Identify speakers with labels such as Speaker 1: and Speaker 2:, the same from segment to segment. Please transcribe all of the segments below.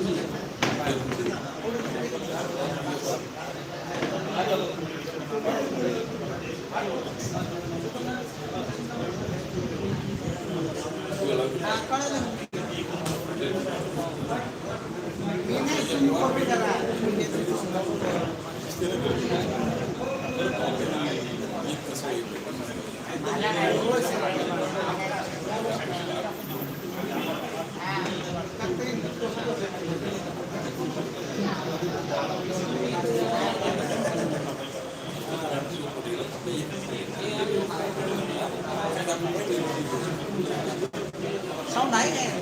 Speaker 1: I'm going to sau đấy này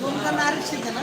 Speaker 1: दोन आरक्षित आहे ना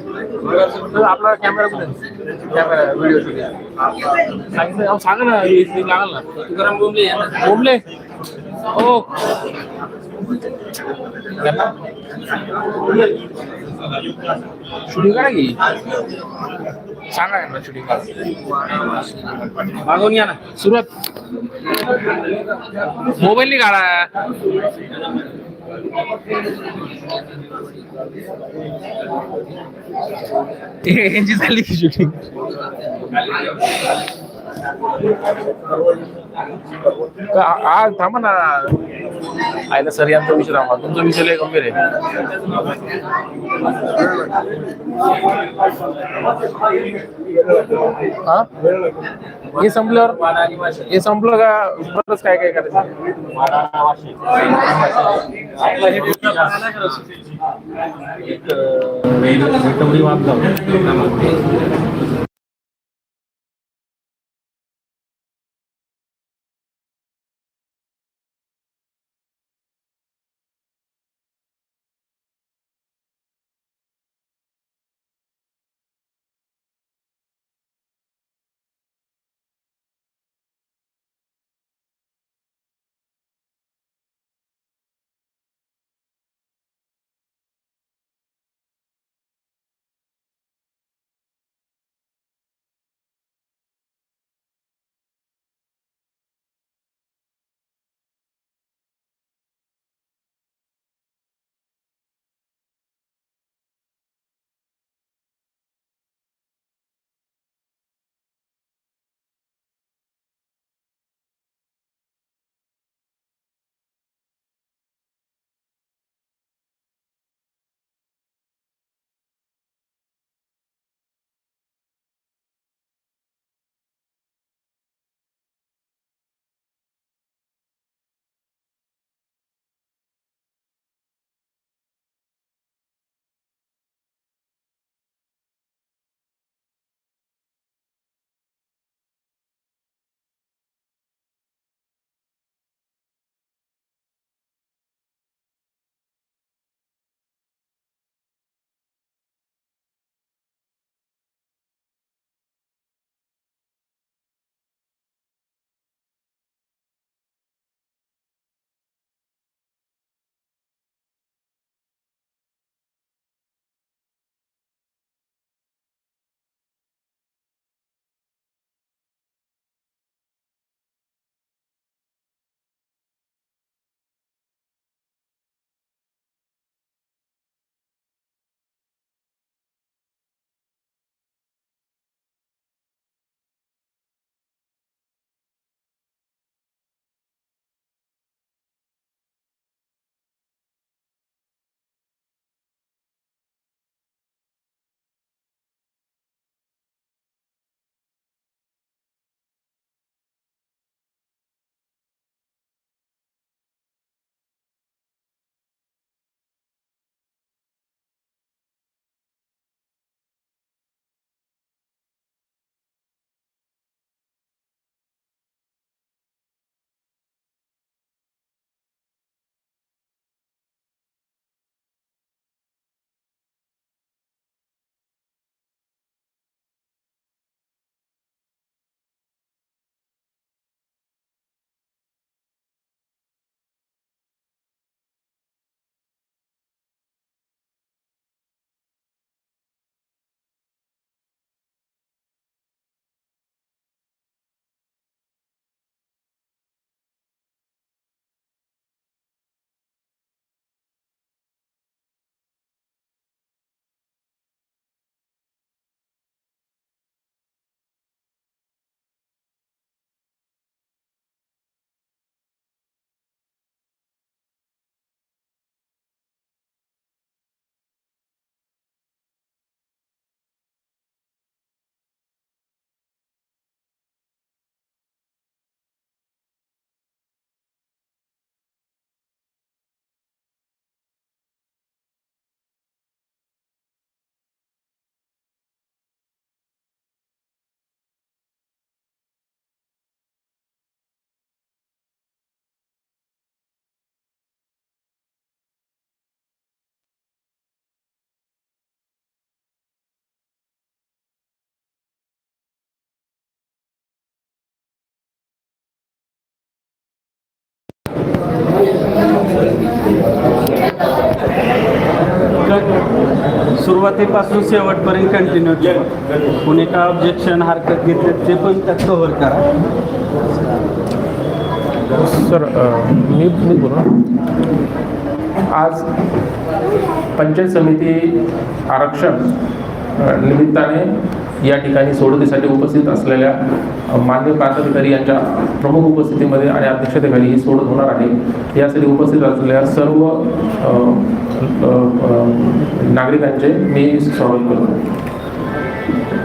Speaker 1: आपला कॅमेरा
Speaker 2: कुठे कॅमेरा व्हिडिओ सांगितलं अहो, सांगा ना हे लागल ना.
Speaker 1: तुकाराम बोंबले
Speaker 2: बोंबले? हो. शूटिंग करा की सांगा यांना शूटिंग
Speaker 1: मागून घ्या ना.
Speaker 2: सुरुवात. मोबाईलने काढा. यांची झाली की शूटिंग आज थांबा ना आयला सर यांचा विषय थांबा तुमचा विषय लय गंभीर आहे हा हे संपल्यावर हे संपलं का परतच काय काय करायचं
Speaker 3: सुरुवातीपासून शेवटपर्यंत कंटिन्यू ठेवा. कुणी का ऑब्जेक्शन हरकत घेतले ते पण त्यात कव्हर करा.
Speaker 2: सर मी मी बोलू. आज पंचायत समिती आरक्षण निमित्ताने या ठिकाणी सोडतीसाठी उपस्थित असलेल्या मान्य प्रांताधिकारी यांच्या प्रमुख उपस्थितीमध्ये आणि अध्यक्षतेखाली ही सोडत होणार आहे. यासाठी उपस्थित असलेल्या सर्व नागरिकांचे मी स्वागत करतो.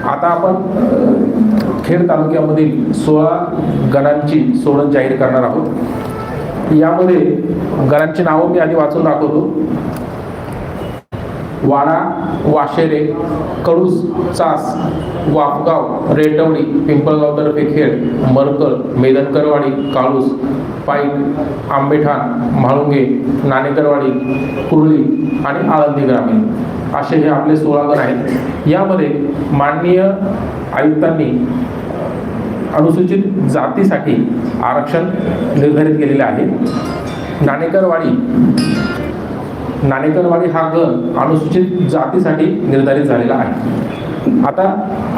Speaker 2: आता आपण खेड तालुक्यामधील सोळा गणांची सोडत जाहीर करणार आहोत. यामध्ये गणांची नावं मी आधी वाचून दाखवतो. वाडा वाशेरे कडूस चास वाफगाव रेटवडी पिंपळगाव तर्फे खेड मरकळ मेदनकरवाडी काळूस पाईट आंबेठाण म्हाळुंगे नाणेकरवाडी कुर्ली आणि आळंदी ग्रामीण. असे हे आपले सोळा गण आहेत. यामध्ये माननीय आयुक्तांनी अनुसूचित जातीसाठी आरक्षण निर्धारित केलेले आहे. नाणेकरवाडी नाणेकरवाडी हा गण अनुसूचित जातीसाठी निर्धारित झालेला आहे. आता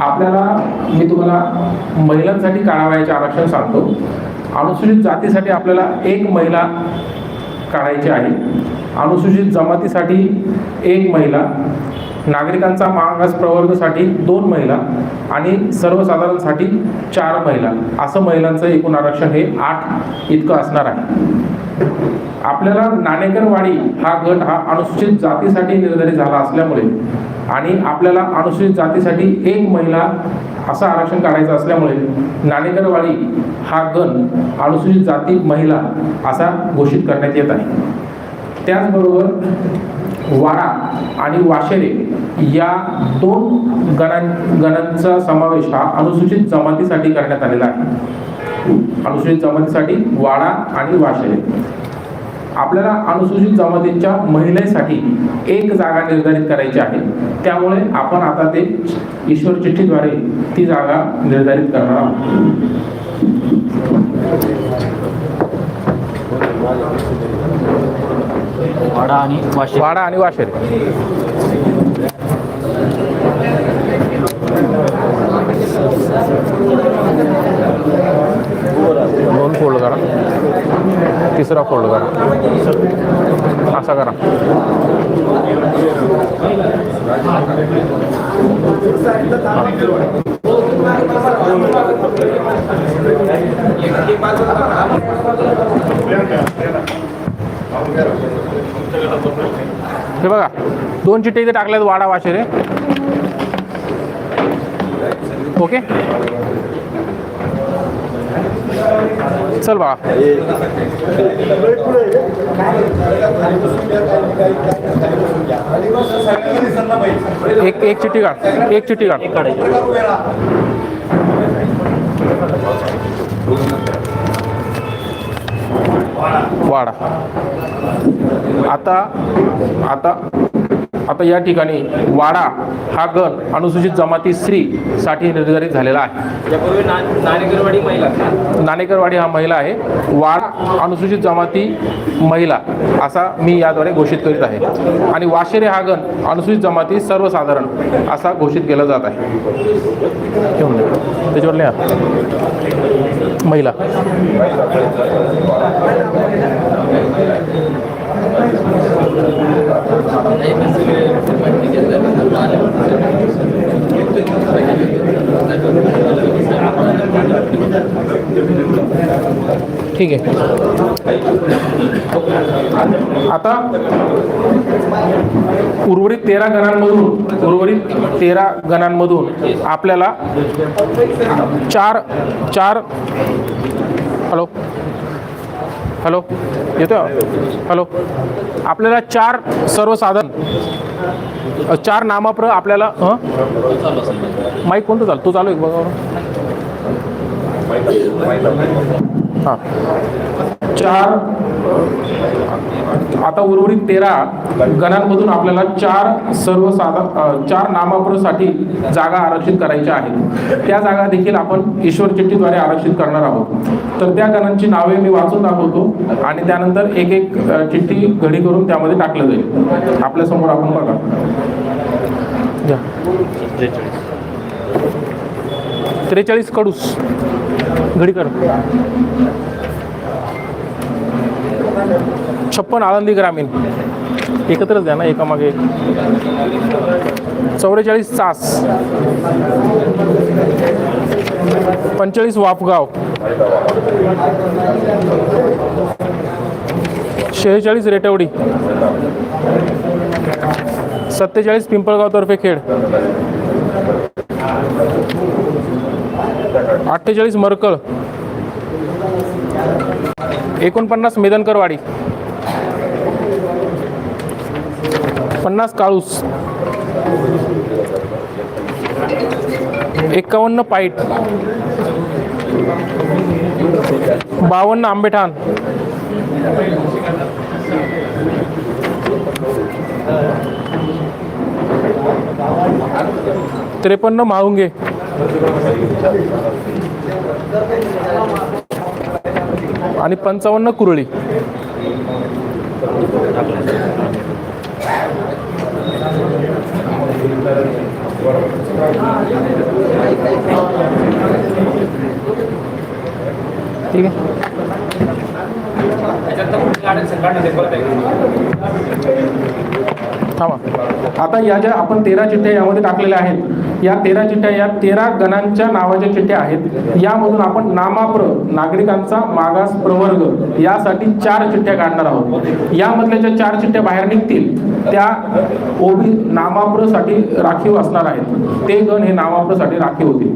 Speaker 2: आपल्याला मी तुम्हाला महिलांसाठी काढावयाचे आरक्षण सांगतो. अनुसूचित जातीसाठी आपल्याला एक महिला काढायची आहे. अनुसूचित जमातीसाठी एक महिला नागरिकांचा मागास प्रवर्गासाठी दोन महिला आणि सर्वसाधारणसाठी चार महिला. असं महिलांचं एकूण आरक्षण हे आठ इतकं असणार आहे. आपल्याला नाणेकरवाडी हा गट हा अनुसूचित जातीसाठी निर्धारित झाला असल्यामुळे आणि आपल्याला अनुसूचित जातीसाठी एक महिला असं आरक्षण काढायचं असल्यामुळे नाणेकरवाडी हा गण अनुसूचित जाती महिला असा घोषित करण्यात येत आहे. त्याचबरोबर वाडा आणि वाशेरे या दोन गणां गणांचा समावेश हा अनुसूचित जमातीसाठी करण्यात आलेला आहे. अनुसूचित जमातीसाठी वाडा आणि वाशेरे. आपल्याला अनुसूचित जमातींच्या महिलेसाठी एक जागा निर्धारित करायची आहे. त्यामुळे आपण आता ते ईश्वर चिठ्ठीद्वारे ती जागा निर्धारित करणार आहोत.
Speaker 3: वाडा आणि वाशी
Speaker 2: वाडा आणि वाशेरे दोन फोल्ड करा. तिसरा फोल्ड करा. असा करा. हे बघा दोन चिठ्ठे इथे टाकल्यात वाडा वाशेरे. ओके? चल बघा एक एक चिठ्ठी काढ एक चिठ्ठी काढ. वाडा. आता आता आता या ठिकाणी वाडा हा गण अनुसूचित जमाती स्त्री साठी निर्धारित झालेला आहे.
Speaker 1: यापूर्वी ना नाणेकरवाडी महिला.
Speaker 2: नाणेकरवाडी हा महिला आहे. वाडा अनुसूचित जमाती महिला असा मी याद्वारे घोषित करीत आहे. आणि वाशेरे हा गण अनुसूचित जमाती सर्वसाधारण असा घोषित केला जात आहे. त्याच्यावर लिहा महिला. ठीक आहे. आता उर्वरित तेरा गणांमधून उर्वरित तेरा गणांमधून आपल्याला चार चार हॅलो? हॅलो येतो हॅलो. आपल्याला चार सर्वसाधारण चार नामाप्र आपल्याला माईक कोणतं चालू तो चालू आहे बघा? हां. चार आता उर्वरित तेरा गणांमधून आपल्याला चार सर्वसाधारण चार नामापुरसाठी जागा आरक्षित करायच्या आहेत. त्या जागा देखील आपण ईश्वर चिठ्ठीद्वारे आरक्षित करणार आहोत. तर त्या गणांची नावे मी वाचून दाखवतो आणि त्यानंतर एक एक चिठ्ठी घडी करून त्यामध्ये टाकलं जाईल. आपल्यासमोर आपण बघा. त्रेचाळीस कडूस. घडी कर. छप्पन आळंदी ग्रामीण. एकत्रच द्या ना एकामागे चौवेचाळीस चास. पंचेचाळीस वाफगाव. शेहेचाळीस रेटवडी. सत्तेचाळीस पिंपळगाव तर्फे खेड. अठ्ठेचाळीस मरकळ. एकोणपन्नास मेदनकरवाडी. पन्नास काळूस. एकावन्न पाईट. बावन्न आंबेठाण. त्रेपन्न माळुंगे. आणि पंचावन्न कुरळी. ठीक आहे. थांबा. आता या ज्या आपण तेरा चिठ्ठ्या यामध्ये टाकलेल्या आहेत या तेरा चिठ्ठ्या या तेरा गणांच्या नावाच्या चिठ्ठ्या आहेत. यामधून आपण नामाप्र नागरिकांचा मागास प्रवर्ग यासाठी चार चिठ्ठ्या काढणार आहोत. यामधल्या ज्या चार चिठ्ठ्या बाहेर निघतील. त्या ओबी नामाप्रसाठी राखीव असणार आहेत. ते गण हे नामाप्रसाठी राखीव होतील.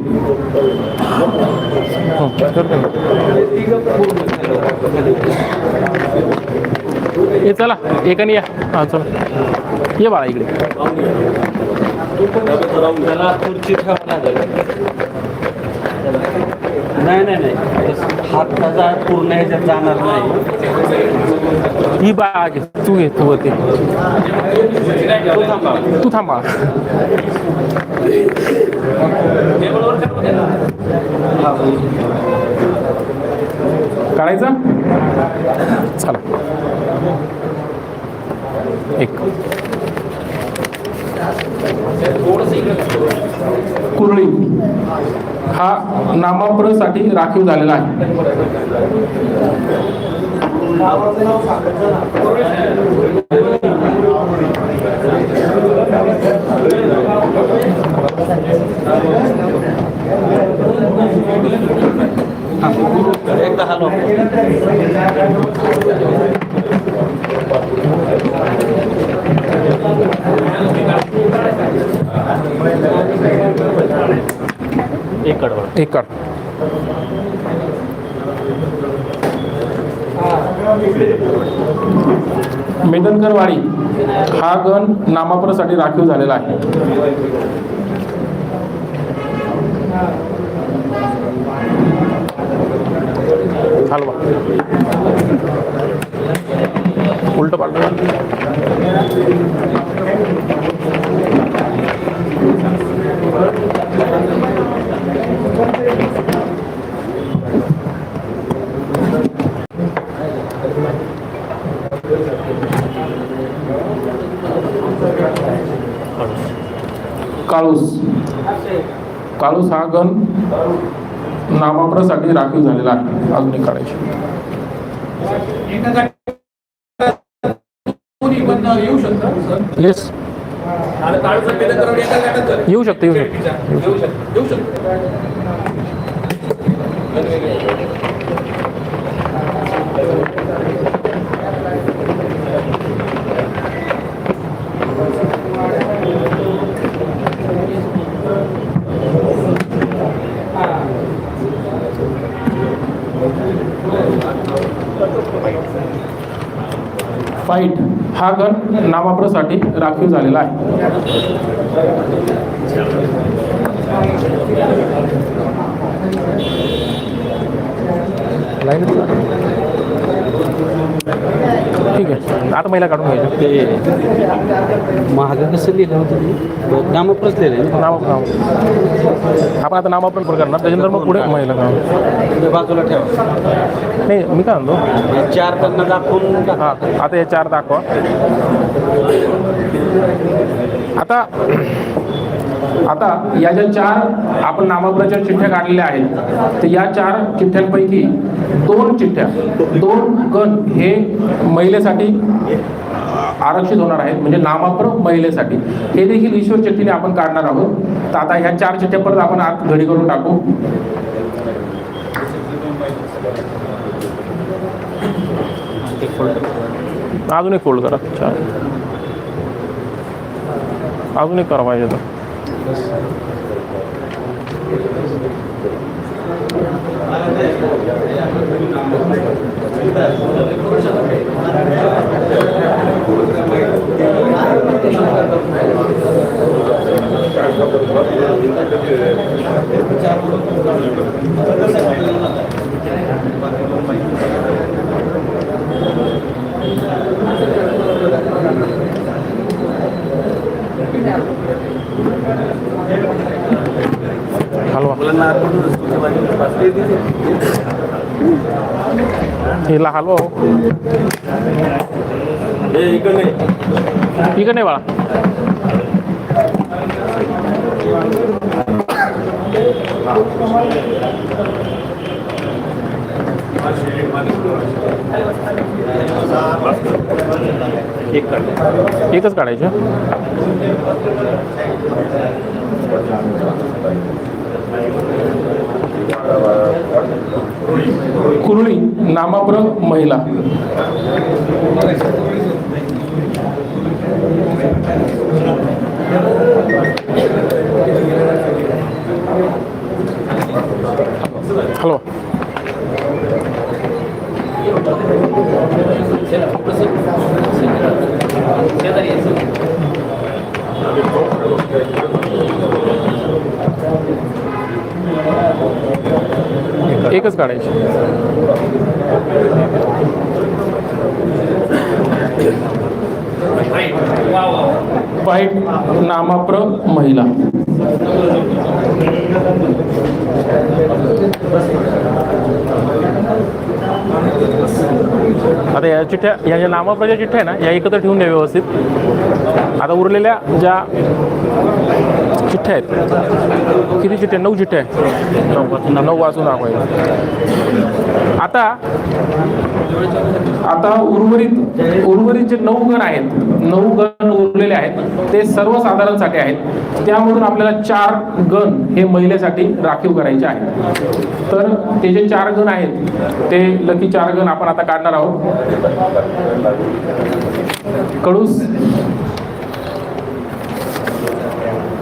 Speaker 2: ये चला एकाने या. हा चला. ये बाळा इकडे.
Speaker 3: त्याला खुर्ची ठेवावं लागेल. नाही नाही नाही. हात त्याचा पूर्ण ह्याच्यात जाणार नाही.
Speaker 2: ही बाग तू घे तू होते
Speaker 3: तू थांबा
Speaker 2: काढायचा? चला. एक. कुरळी. हा नामापुरासाठी राखीव झालेला आहे
Speaker 3: एकदा हलवा एक कडवळ
Speaker 2: मेदनकरवाडी हा गण नामाप्रसाठी राखीव झालेला आहे. हलवा. उलट पालट. काळूस. काळूस हा गण नामाप्रसाठी राखीव झालेला आहे अजून एक काढायची.
Speaker 1: येऊ शकतं
Speaker 2: येस. येऊ शकते येऊ शकते.
Speaker 1: येऊ शकतं.
Speaker 2: फाईट हा गण नामाप्रसाठी राखीव झालेला आहे. लाईन आता महिला काढून घ्यायच्या.
Speaker 3: ते महाग कसं लिहिलं होतं ते? नामप्रच लिहिलं आहे
Speaker 2: नाव नाव. आपण आता नामापण करणार. त्याच्यानंतर मग पुढे महिला काढून.
Speaker 3: ते बाजूला ठेवा.
Speaker 2: नाही मी काय म्हणतो?
Speaker 3: हे चार त्यांना दाखवून टाका.
Speaker 2: हां आता हे चार दाखवा. आता आता या ज्या चार आपण नामपत्राच्या चिठ्ठ्या काढलेल्या आहेत तर या चार चिठ्ठ्यांपैकी दोन चिठ्ठ्या दोन गण हे महिलेसाठी आरक्षित होणार आहेत म्हणजे नामाप्र महिलेसाठी. हे देखील ईश्वर चिठ्ठीने आपण काढणार आहोत. तर आता ह्या चार चिठ्ठ्या परत आपण आत घडी करून टाकू. अजून एक फोल्ड करा. चार अजून एक करा पाहिजे तर. हलवा हिला हलवा हो इकडे नाही. बाळा
Speaker 3: एक काढ.
Speaker 2: एकच काढायचं. कुरळी नामाप्र महिला. हॅलो एकच काढायची वाईट नामाप्र महिला. आता या चिठ्ठ्या या ज्या नामाप्रच्या चिठ्ठ्या आहे ना या एकत्र ठेवून द्या व्यवस्थित. आता उरलेल्या ज्या चिठ्ठ्या आहेत? किती चिठ्ठ्या नऊ चिठ्ठ्या आहेत नऊ वाजून दाखवायचं आता आता उर्वरित उर्वरित जे नऊ गण आहेत नऊ गण उरलेले आहेत ते सर्वसाधारणसाठी आहेत. त्यामधून आपल्याला चार गण हे महिलेसाठी राखीव करायचे आहेत. तर ते जे चार गण आहेत ते लकी चार गण आपण आता काढणार आहोत. कडूस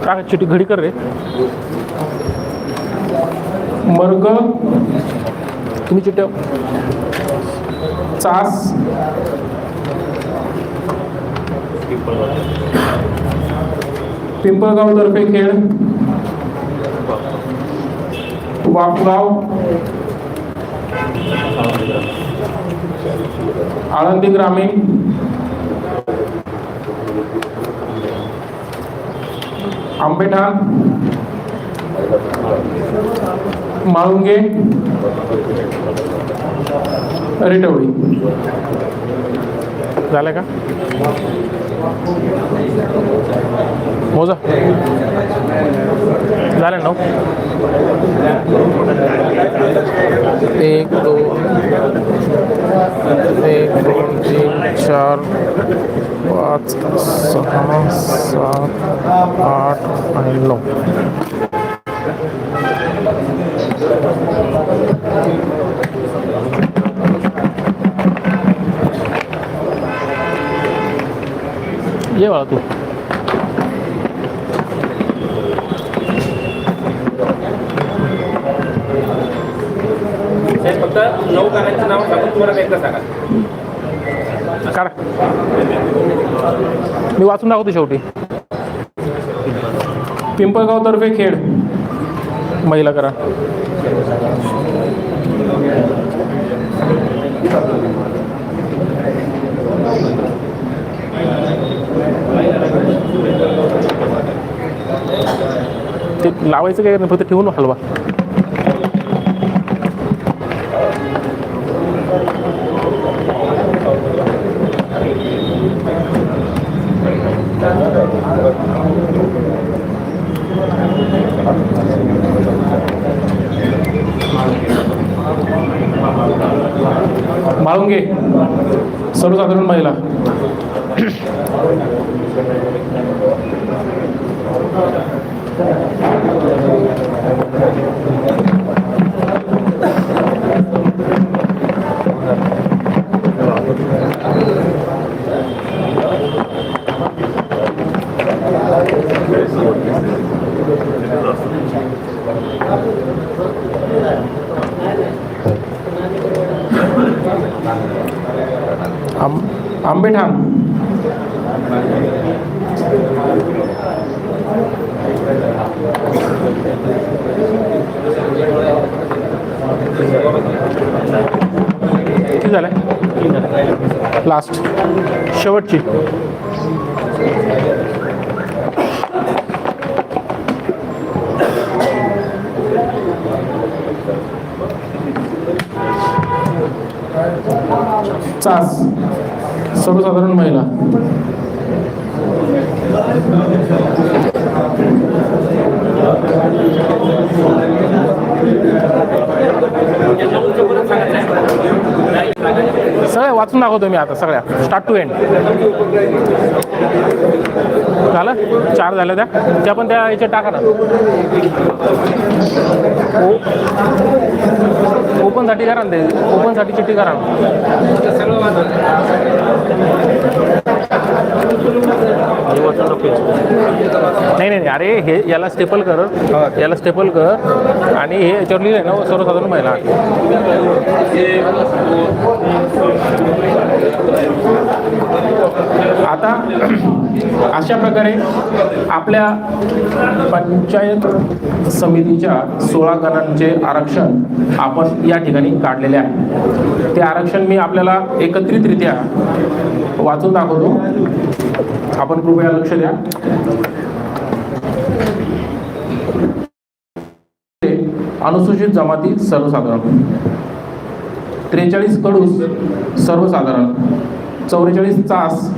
Speaker 2: कागद चिठी घडी कर रे. मर्ग. तुम्ही चिठ्ठ्या. चास. पिंपळगाव तर्फे खेळ. वापगाव. आळंदी ग्रामीण. आंबेठाण माळुंगे रेटवडी झालं का? मोजा. झालं ना हो? एक दोन एक दोन तीन चार पाच सहा सात आठ आणि नऊ. ये बाळा तू।
Speaker 1: फक्त नऊ गाण्यांचं नाव सांगून तुम्हाला एकदा सांगा.
Speaker 2: काढ. मी वाचून दाखवतो शेवटी. पिंपळगाव तर्फे खेड महिला करा. लावायचं काय? नाही फक्त ठेवून हलवा. माळून घे सर्वसाधारण महिला आं आंबेठाण किती झालं लास्ट शेवटची. चास. सर्वसाधारण महिला सगळ्या वाचून दाखवतो मी आता सगळ्या. स्टार्ट टू एंड झालं? चार झाल्या त्या? त्या पण त्या याच्यात टाका ना. ओपनसाठी करा ना ते. ओपनसाठी चिठ्ठी करा ना. नाही नाही नाही. अरे हे याला स्टेपल कर. याला स्टेपल कर. आणि हे याच्यावर आहे ना सर्वसाधारण महिला. आता अशा प्रकारे आपल्या पंचायत समितीच्या सोळा गणांचे आरक्षण आपण या ठिकाणी काढलेले आहे. ते आरक्षण मी आपल्याला एकत्रितरित्या वाचून दाखवतो. आपण कृपया लक्ष द्या. अनुसूचित जमाती सर्वसाधारण. त्रेचाळीस कडूस सर्वसाधारण. चौवेचाळीस चास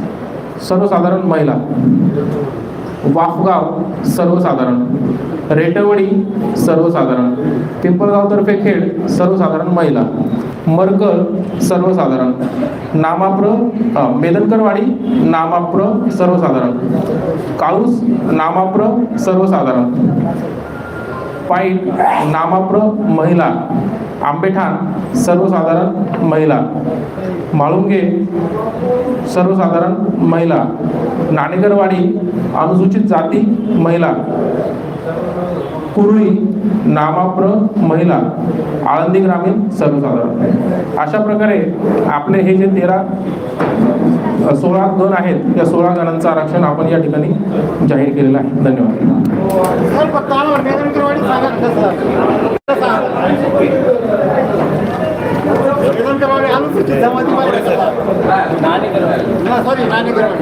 Speaker 2: सर्वसाधारण महिला. वाफगाव सर्वसाधारण. रेटवडी सर्वसाधारण. पिंपळगाव तर्फे खेड सर्वसाधारण महिला. मरकर सर्वसाधारण. नामाप्र मेदनकरवाडी नामाप्र सर्वसाधारण. काळूस नामाप्र सर्वसाधारण. पाईट नामाप्र महिला. आंबेठाण सर्वसाधारण महिला. माळुंगे सर्वसाधारण महिला. नाणेकरवाडी अनुसूचित जाती महिला. कुरळी नामाप्र महिला आळंदी ग्रामीण सर्वसाधारण. अशा प्रकारे आपले हे जे तेरा सोळा गण आहेत त्या सोळा गणांचं आरक्षण आपण या ठिकाणी जाहीर केलेलं आहे. धन्यवाद.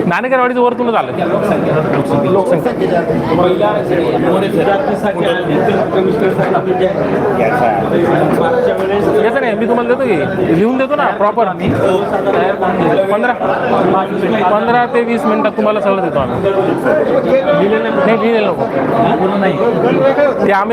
Speaker 2: नाणेकरवाडीचं वरतूनच झालं. लोकसंख्या याचं नाही मी तुम्हाला देतो की लिहून देतो ना प्रॉपर पंधरा पंधरा ते वीस मिनिटात तुम्हाला सगळं देतो आम्ही. नाही लिहिलेलं नको. ते आम्ही